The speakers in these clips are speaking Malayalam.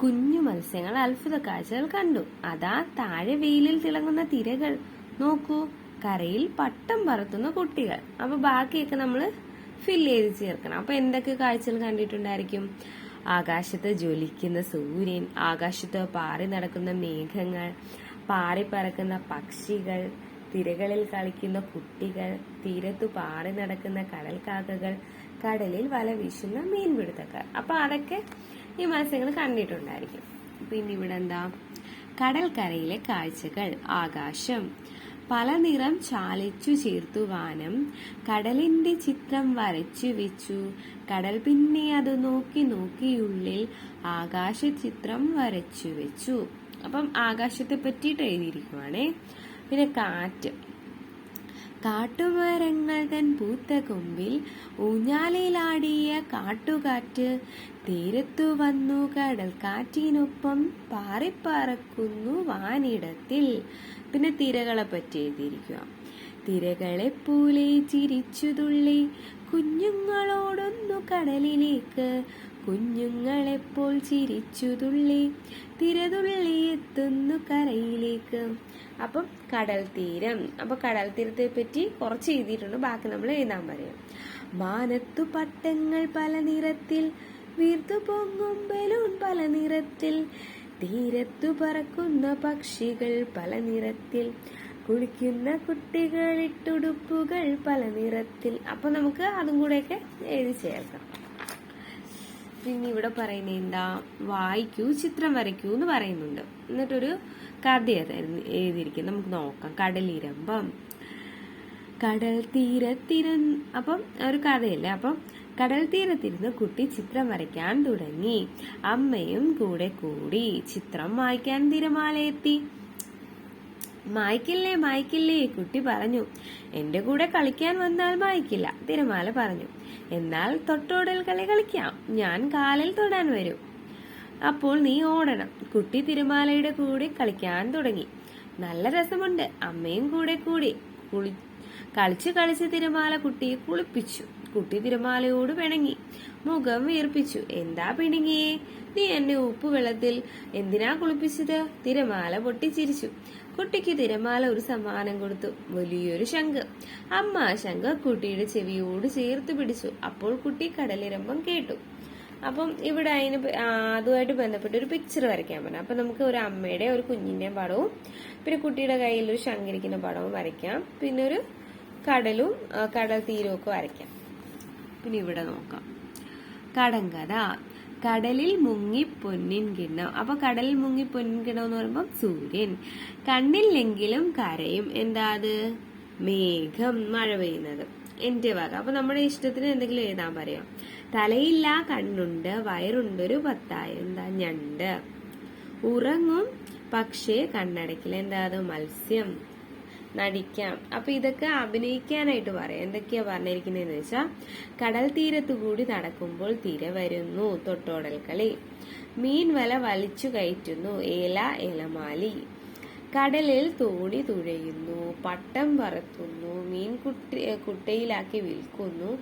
കുഞ്ഞു മത്സ്യങ്ങൾ അത്ഭുത കാഴ്ചകൾ കണ്ടു. അതാ താഴെ വെയിലിൽ തിളങ്ങുന്ന തിരകൾ. നോക്കൂ കരയിൽ പട്ടം പറത്തുന്ന കുട്ടികൾ. അപ്പൊ ബാക്കിയൊക്കെ നമ്മൾ ഫില്ല് ചെയ്ത് ചേർക്കണം. അപ്പൊ എന്തൊക്കെ കാഴ്ചകൾ കണ്ടിട്ടുണ്ടായിരിക്കും? ആകാശത്ത് ജ്വലിക്കുന്ന സൂര്യൻ ആകാശത്ത് പാറി നടക്കുന്ന മേഘങ്ങൾ പാറി പറക്കുന്ന പക്ഷികൾ തിരകളിൽ കളിക്കുന്ന കുട്ടികൾ തീരത്തു പാറി നടക്കുന്ന കടൽക്കാക്കകൾ കടലിൽ വല വീശുന്ന മീൻപിടുത്തക്കാർ. അപ്പൊ അതൊക്കെ ഈ മത്സ്യങ്ങൾ കണ്ടിട്ടുണ്ടായിരിക്കും. പിന്നെ ഇവിടെ എന്താ? കടൽക്കരയിലെ കാഴ്ചകൾ ആകാശം. പല നിറം ചാലിച്ചു ചേർത്തു വാനം. കടലിന്റെ ചിത്രം വരച്ചു വെച്ചു. കടൽ പിന്നെ അത് നോക്കി നോക്കിയുള്ളിൽ ആകാശ ചിത്രം വരച്ചു വെച്ചു. അപ്പം ആകാശത്തെ പറ്റിയിട്ട് എഴുതിയിരിക്കുവാണേ. പിന്നെ കാറ്റ്. കാട്ടുമരങ്ങൾ തൻ പൂത്ത കൊമ്പിൽ ഊഞ്ഞാലിലാടിയ കാട്ടുകാറ്റ് തീരത്തു വന്നു കടൽ കാറ്റിനൊപ്പം പാറിപ്പറക്കുന്നു വാനിടത്തിൽ. പിന്നെ തിരകളെ പറ്റി എഴുതിയിരിക്കുക. തിരകളെ പോലെ ചിരിച്ചു തുള്ളി കുഞ്ഞുങ്ങളോടൊന്നു കടലിലേക്ക് കുഞ്ഞുങ്ങളെപ്പോൾ ചിരിച്ചു തുള്ളി തിരതുള്ളി എത്തുന്നു കരയിലേക്ക്. അപ്പം കടൽ തീരം. അപ്പൊ കടൽ തീരത്തെ പറ്റി കുറച്ച് എഴുതിയിട്ടുണ്ട്. ബാക്കി നമ്മൾ എഴുതാൻ പറയും. മാനത്തു പട്ടങ്ങൾ പല നിറത്തിൽ വീർത്തു പൊങ്ങും ബലൂൺ പല നിറത്തിൽ തീരത്തു പറക്കുന്ന പക്ഷികൾ പല നിറത്തിൽ കുളിക്കുന്ന കുട്ടികൾ ഇട്ടുടുപ്പുകൾ പല നിറത്തിൽ. അപ്പൊ നമുക്ക് അതും കൂടെയൊക്കെ എഴുതി ചേർക്കാം. പിന്നെ ഇവിടെ പറയുന്നത് എന്താ വായിക്കൂ ചിത്രം വരയ്ക്കൂ എന്ന് പറയുന്നുണ്ട്. എന്നിട്ടൊരു കഥയായിരുന്നു എഴുതിയിരിക്കുന്നത്? നമുക്ക് നോക്കാം. കടലിരമ്പം. കടൽ തീരത്തിര അപ്പം ഒരു കഥയല്ലേ? അപ്പം കടൽ തീരത്തിരുന്ന് കുട്ടി ചിത്രം വരയ്ക്കാൻ തുടങ്ങി. അമ്മയും കൂടെ കൂടി ചിത്രം വായിക്കാൻ തിരമാലയെത്തി. മായ്ക്കില്ലേ മായ്ക്കില്ലേ കുട്ടി പറഞ്ഞു. എന്റെ കൂടെ കളിക്കാൻ വന്നാൽ മായ്ക്കില്ല തിരമാല പറഞ്ഞു. എന്നാൽ തൊട്ടോടൽ കളി കളിക്കാം ഞാൻ കാലിൽ തൊടാൻ വരും. അപ്പോൾ നീ ഓടണം. കുട്ടി തിരുമാലയുടെ കൂടെ കളിക്കാൻ തുടങ്ങി. നല്ല രസമുണ്ട്. അമ്മയും കൂടെ കൂടി കുളി കളിച്ച് കളിച്ച് തിരുമാല കുട്ടിയെ കുളിപ്പിച്ചു. കുട്ടി തിരുമാലയോട് പിണങ്ങി. മുഖം വീർപ്പിച്ചു. എന്താ പിണങ്ങിയേ? നീ എന്നെ ഉപ്പുവെള്ളത്തിൽ എന്തിനാ കുളിപ്പിച്ചത്? തിരമാല പൊട്ടിച്ചിരിച്ചു. കുട്ടിക്ക് തിരമാല ഒരു സമ്മാനം കൊടുത്തു. വലിയൊരു ശംഖ്. അമ്മ ആ ശംഖ് കുട്ടിയുടെ ചെവിയോട് ചേർത്ത് പിടിച്ചു. അപ്പോൾ കുട്ടി കടലിരമ്പം കേട്ടു. അപ്പം ഇവിടെ അതിന് അതുമായിട്ട് ബന്ധപ്പെട്ട് ഒരു പിക്ചർ വരയ്ക്കാൻ പറഞ്ഞു. അപ്പം നമുക്ക് ഒരു അമ്മയുടെ ഒരു കുഞ്ഞിന്റെയും പടവും പിന്നെ കുട്ടിയുടെ കയ്യിൽ ഒരു ശങ്കരിക്കുന്ന പടവും വരയ്ക്കാം. പിന്നെ ഒരു കടലും കടൽ തീരവും ഒക്കെ വരയ്ക്കാം. പിന്നെ ഇവിടെ നോക്കാം. കടങ്കഥ കടലിൽ മുങ്ങി പൊന്നിൻ കിണ്ണം. അപ്പൊ കടലിൽ മുങ്ങി പൊന്നിൻ കിണ്ണം എന്ന് പറയുമ്പോൾ സൂര്യൻ. കണ്ണില്ലെങ്കിലും കരയും. എന്താ അത്? മേഘം മഴ പെയ്യുന്നത്. എന്റെ വക അപ്പൊ നമ്മുടെ ഇഷ്ടത്തിന് എന്തെങ്കിലും എഴുതാൻ പറയാം. തലയില്ല കണ്ണുണ്ട് വയറുണ്ട് ഒരു എന്താ ഞണ്ട്. ഉറങ്ങും പക്ഷേ കണ്ണടക്കില്ല എന്താ അത് മത്സ്യം. നടിക്കാം. അപ്പൊ ഇതൊക്കെ അഭിനയിക്കാനായിട്ട് പറയാം. എന്തൊക്കെയാ പറഞ്ഞിരിക്കുന്നതെന്ന് വെച്ചാ കടൽ തീരത്തു കൂടി നടക്കുമ്പോൾ തിര വരുന്നു തൊട്ടോടൽ കളി. മീൻ വല വലിച്ചു കയറ്റുന്നു ഏല ഏലമാലി കടലിൽ തോണി തുഴയുന്നു പട്ടം പറത്തുന്നു മീൻ കുട്ടി കുട്ടയിലാക്കി വിൽക്കുന്നു.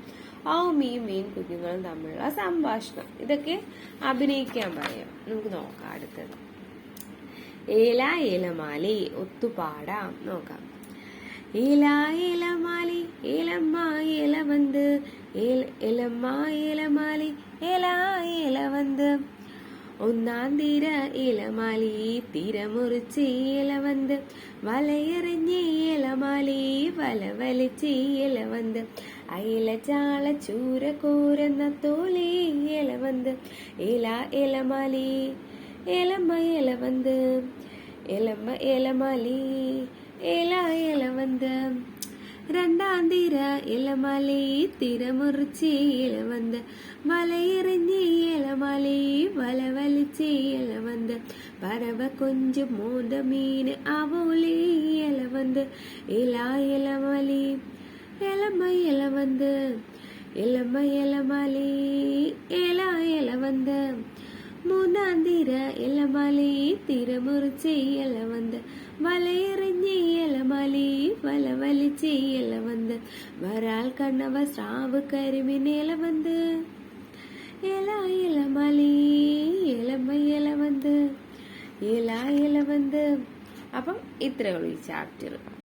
ആ മീൻ മീൻ കുഞ്ഞുങ്ങളും തമ്മിലുള്ള സംഭാഷണം. ഇതൊക്കെ അഭിനയിക്കാൻ പറയാം. നമുക്ക് നോക്കാം അടുത്തത്. ഏല ഏലമാലി ഒത്തുപാടാം. നോക്കാം. ഏല ഏലമാലി ഏലമ്മ ഏല വന്ന് ഏല ഏലമ്മ ഏലമാലി ഏല ഏല വന്ന് ഒന്നാം തീര ഇലമാലി തീരമുറിച്ച് ഇല വന്ന് വലയെറിഞ്ഞ് ഇലമാലി വല വലിച്ച് ഇല വന്ന് അയില ചാള ചൂര കോരുന്ന തോലി ഇല വന്ന് ഇല ഇലമാലി ഇലമ്മ ഇല വന്ന് ഇലമ്മ ഇലമാലി ഇല ഇല വന്ന് രണ്ടാം തീര ഇലമലി തിരമുറിച്ച് ഇല വന്ന് വലയെറിഞ്ഞ് വലിച്ച് ഇല വന്ന് പറവ കൊഞ്ചു മോന്ത മീൻ അവോലി ഇല വന്ന് ഇല ഇലമലി ഇലമ്മ ഇല വന്ന് ഇലമ്മ ഇലമലി ഇല ഇല വന്ന് മൂന്നാം തീര ഇലമലി തിരമുറിച്ച് ഇല വന്ന് വലയെറിഞ്ഞ് ഇലമലി വല വലിച്ച് ഇല വന്ന് വരാൽ കണ്ണവ സ്രാവ് എന്ത് അപ്പം ഇത്രയേ ഉള്ളൂ ഈ ചാപ്റ്റർ